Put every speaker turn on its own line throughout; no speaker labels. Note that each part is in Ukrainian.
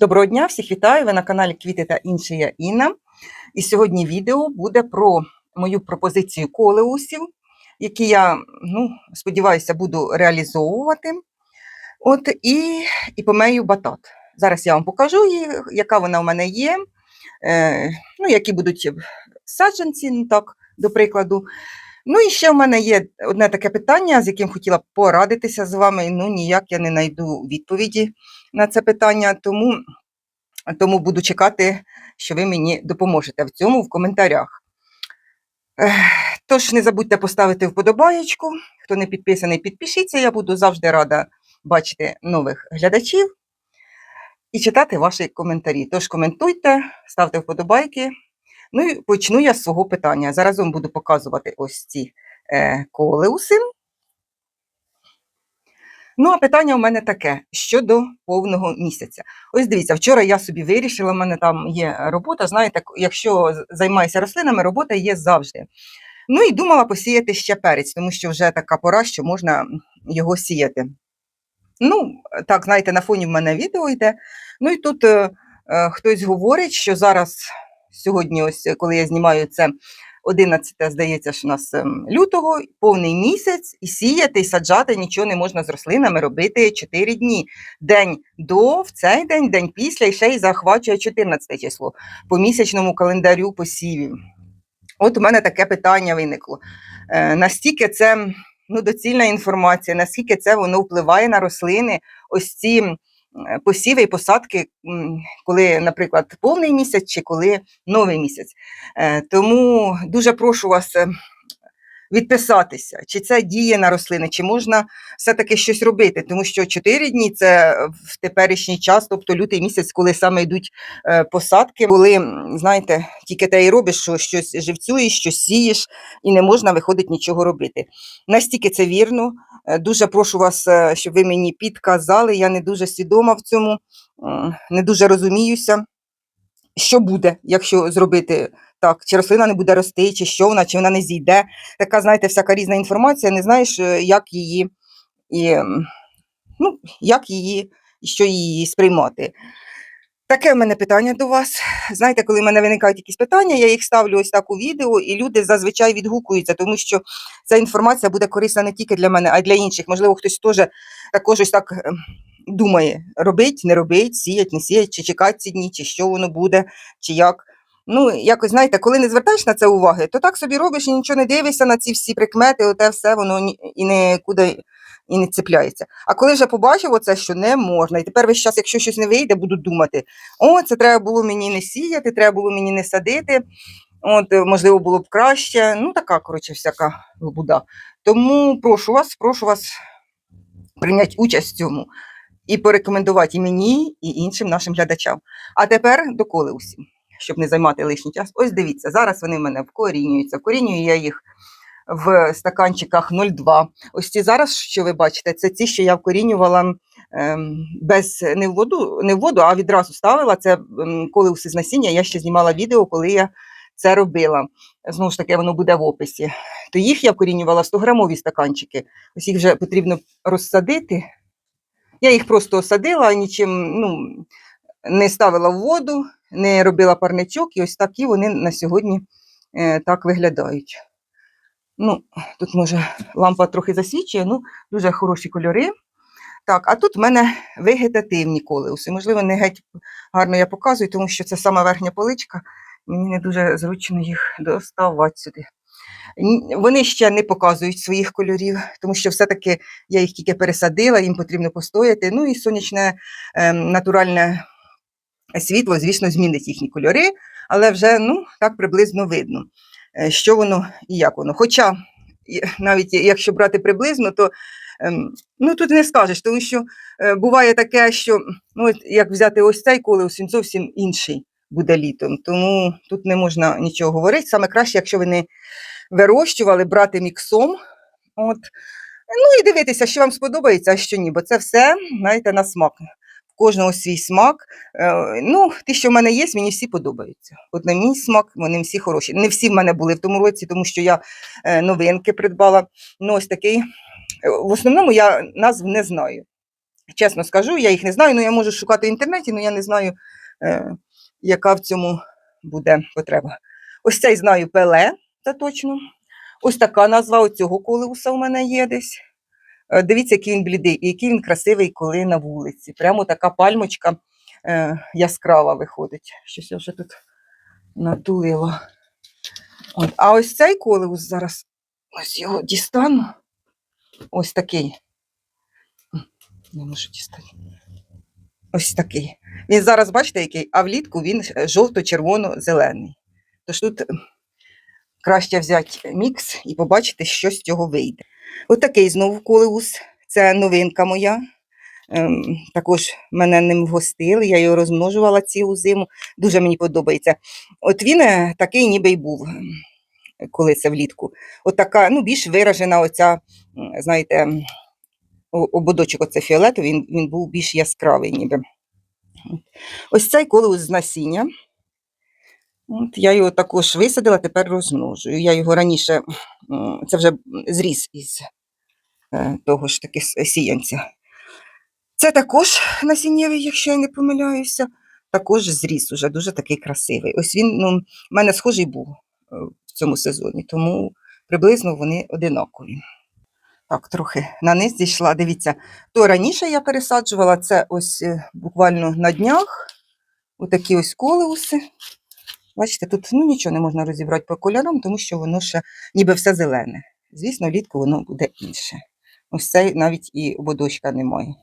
Доброго дня, всіх вітаю! Ви на каналі Квіти та інше я Інна. І сьогодні відео буде про мою пропозицію колеусів, які я, ну, сподіваюся, буду реалізовувати. От і, і помею батат. Зараз я вам покажу яка вона в мене є, е, ну, які будуть саджанці, ну, так, до прикладу. Ну і ще в мене є одне таке питання, з яким хотіла б порадитися з вами. Ну, ніяк я не знайду відповіді на це питання, тому, тому буду чекати, що ви мені допоможете в цьому в коментарях. Тож не забудьте поставити вподобаєчку. Хто не підписаний, підпишіться. Я буду завжди рада бачити нових глядачів і читати ваші коментарі. Тож коментуйте, ставте вподобайки. Ну і почну я з свого питання. Зараз вам буду показувати ось ці е, колеуси. Ну, а питання у мене таке щодо повного місяця. Ось дивіться, вчора я собі вирішила, в мене там є робота. Знаєте, якщо займаюся рослинами, робота є завжди. Ну і думала посіяти ще перець, тому що вже така пора, що можна його сіяти. Ну, так, знаєте, на фоні в мене відео йде. Ну і тут е, е, хтось говорить, що зараз, сьогодні, ось е, коли я знімаю це 11, здається, що у нас ем, лютого, повний місяць, і сіяти, і саджати нічого не можна з рослинами робити 4 дні. День до, в цей день, день після, і ще й захвачує 14 число по місячному календарю посівів. От у мене таке питання виникло. Е, настільки це ну, доцільна інформація, наскільки це воно впливає на рослини, ось ці посіви і посадки, коли, наприклад, повний місяць чи коли новий місяць. Е, Тому дуже прошу вас е, відписатися, чи це діє на рослини, чи можна все-таки щось робити, тому що 4 дні це в теперішній час, тобто лютий місяць, коли саме йдуть е, посадки, коли, знаєте, тільки те і робиш, що щось живцюєш, щось сієш, і не можна виходить нічого робити. Настільки це вірно. Е, Дуже прошу вас, е, щоб ви мені підказали. Я не дуже свідома в цьому, не дуже розуміюся, що буде, якщо зробити так, чи рослина не буде рости, чи що вона, чи вона не зійде. Така, знаєте, всяка різна інформація, не знаєш, е, як її, і, ну, як її, що її сприймати. Таке в мене питання до вас. Знаєте, коли в мене виникають якісь питання, я їх ставлю ось так у відео, і люди зазвичай відгукуються, тому що ця інформація буде корисна не тільки для мене, а й для інших. Можливо, хтось теж також ось так ем, думає: робить, не робить, сіять, не сіять, чи чекати ці дні, чи що воно буде, чи як. Ну, якось знаєте, коли не звертаєш на це уваги, то так собі робиш і нічого не дивишся на ці всі прикмети, оте все воно і нікуди і не цепляється. А коли вже побачив оце, що не можна, і тепер весь час, якщо щось не вийде, буду думати: о, це треба було мені не сіяти, треба було мені не садити. От, можливо, було б краще. Ну, така, коротше, всяка лабуда. Тому прошу вас, прошу вас прийняти участь в цьому і порекомендувати і мені, і іншим нашим глядачам. А тепер до колеусів, щоб не займати лишній час. Ось дивіться, зараз вони в мене вкорінюються. Вкорінюю я їх в стаканчиках 0,2. Ось ці зараз, що ви бачите, це ті, що я вкорінювала ем, без не в воду, не в воду, а відразу ставила. Це ем, колеуси з насіння. Я ще знімала відео, коли я це робила. Знову ж таки, воно буде в описі. То їх я вкорінювала в 100-грамові стаканчики. Ось їх вже потрібно розсадити. Я їх просто осадила, нічим ну, не ставила в воду, не робила парничок, і ось такі вони на сьогодні е, так виглядають. Ну, тут може лампа трохи засвічує, ну, дуже хороші кольори. Так, а тут в мене вегетативні колеуси. Можливо, не геть гарно я показую, тому що це сама верхня поличка. Мені не дуже зручно їх доставати сюди. Вони ще не показують своїх кольорів, тому що все-таки я їх тільки пересадила, їм потрібно постояти. Ну і сонячне ем, натуральне світло, звісно, змінить їхні кольори, але вже ну, так приблизно видно, е, що воно і як воно. Хоча, навіть якщо брати приблизно, то ем, ну, тут не скажеш, тому що е, буває таке, що ну, як взяти ось цей колеус, він зовсім інший буде літом. Тому тут не можна нічого говорити. Саме краще, якщо ви не вирощували, брати міксом. От. Ну і дивитися, що вам сподобається, а що ні, бо це все, знаєте, на смак. Кожного свій смак. Е, ну, ті, що в мене є, мені всі подобаються. От на мій смак, вони всі хороші. Не всі в мене були в тому році, тому що я е, новинки придбала. Ну, ось такий. е, В основному я назв не знаю. Чесно скажу, я їх не знаю, ну я можу шукати в інтернеті, але я не знаю, яка в цьому буде потреба. Ось цей знаю пеле, це точно. Ось така назва оцього колеуса у мене є десь. Е, Дивіться, який він блідий, і який він красивий, коли на вулиці. Прямо така пальмочка е, яскрава виходить. Щось я вже тут натулила. От. А ось цей колеус зараз ось його дістану. Ось такий. Не можу дістати. Ось такий. Він зараз, бачите, який, а влітку він е, жовто-червоно-зелений. Тож тут краще взяти мікс і побачити, що з цього вийде. Ось такий знову колеус. Це новинка моя. Ем, також мене ним вгостили, я його розмножувала цілу зиму. Дуже мені подобається. От він е, такий ніби й був, ем, коли це влітку. От така, ну, більш виражена оця, знаєте, ободочок оце фіолетовий, він, він був більш яскравий ніби. Ось цей колеус з насіння. От, я його також висадила, тепер розмножую. Я його раніше, це вже зріс із е, того ж таки сіянця. Це також насіннєвий, якщо я не помиляюся. Також зріс уже дуже такий красивий. Ось він ну, в мене схожий був е, в цьому сезоні, тому приблизно вони одинакові. Так, трохи на низ зійшла. Дивіться, то раніше я пересаджувала це ось е, буквально на днях. Отакі ось колеуси. Бачите, тут ну, нічого не можна розібрати по кольорам, тому що воно ще ніби все зелене. Звісно, влітку воно буде інше. Ось цей навіть і ободочка немає.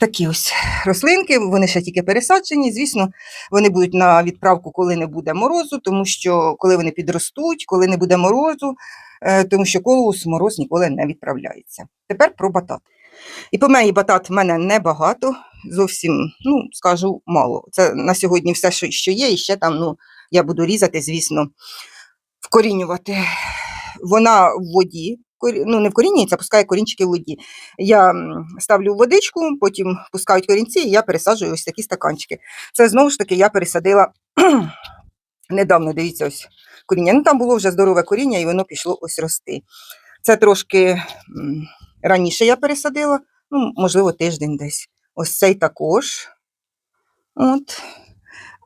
Такі ось рослинки, вони ще тільки пересаджені. Звісно, вони будуть на відправку, коли не буде морозу, тому що коли вони підростуть, коли не буде морозу, е, тому що колос мороз ніколи не відправляється. Тепер про батат. І по мені батат в мене небагато, зовсім, ну, скажу, мало. Це на сьогодні все, що, є, і ще там, ну, я буду різати, звісно, вкорінювати. Вона в воді, ну, не вкорінюється, а пускає корінчики в воді. Я ставлю водичку, потім пускають корінці, і я пересаджую ось такі стаканчики. Це знову ж таки я пересадила недавно, дивіться, ось коріння. Ну, там було вже здорове коріння, і воно пішло ось рости. Це трошки раніше я пересадила, ну, можливо, тиждень десь. Ось цей також. От.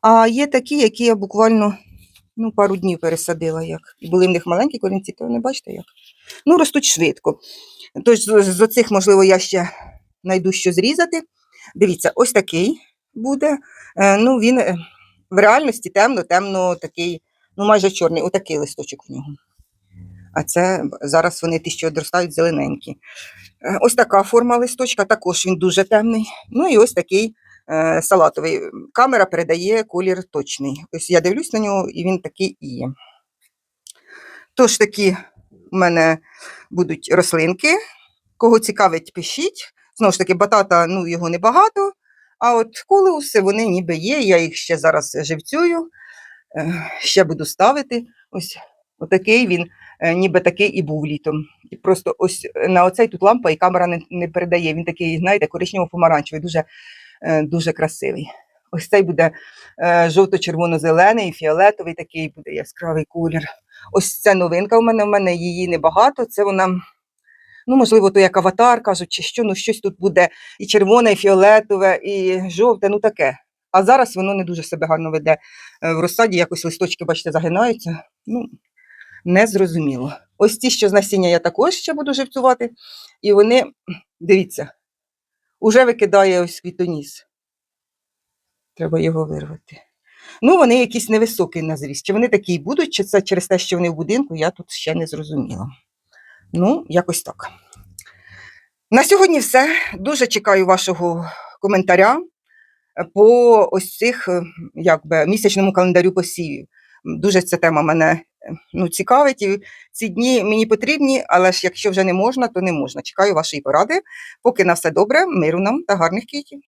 А є такі, які я буквально ну, пару днів пересадила. Як. І були в них маленькі корінці, то не бачите як. Ну, ростуть швидко. Тож з, оцих, можливо, я ще знайду що зрізати. Дивіться, ось такий буде. Е, ну, він е, в реальності темно, темно такий, ну майже чорний, отакий листочок в нього. А це зараз вони ті, що одростають, зелененькі. Е, Ось така форма листочка, також він дуже темний. Ну і ось такий е, салатовий. Камера передає колір точний. Ось я дивлюсь на нього, і він такий і є. Тож такі у мене будуть рослинки. Кого цікавить, пишіть. Знову ж таки, батата, ну, його небагато. А от колеуси, вони ніби є. Я їх ще зараз живцюю, е, ще буду ставити. Ось отакий він, е, ніби такий і був літом. І просто ось е, на оцей тут лампа і камера не, не передає. Він такий, знаєте, коричнево-помаранчевий, дуже, е, дуже красивий. Ось цей буде жовто-червоно-зелений, фіолетовий такий буде яскравий колір. Ось це новинка у мене, у мене її небагато. Це вона, ну, можливо, то як аватар кажуть, чи що, ну щось тут буде і червоне, і фіолетове, і жовте, ну таке. А зараз воно не дуже себе гарно веде в розсаді, якось листочки, бачите, загинаються. Ну, незрозуміло. Ось ті, що з насіння я також ще буду живцювати. І вони, дивіться, уже викидає ось квітоніс. Треба його вирвати. Ну, вони якісь невисокі на зріст. Чи вони такі будуть, чи це через те, що вони в будинку, я тут ще не зрозуміла. Ну, якось так. На сьогодні все. Дуже чекаю вашого коментаря по ось цих, е, як би, місячному календарю посівів. Дуже ця тема мене е, ну, цікавить. І ці дні мені потрібні, але ж якщо вже не можна, то не можна. Чекаю вашої поради. Поки на все добре, миру нам та гарних квітів.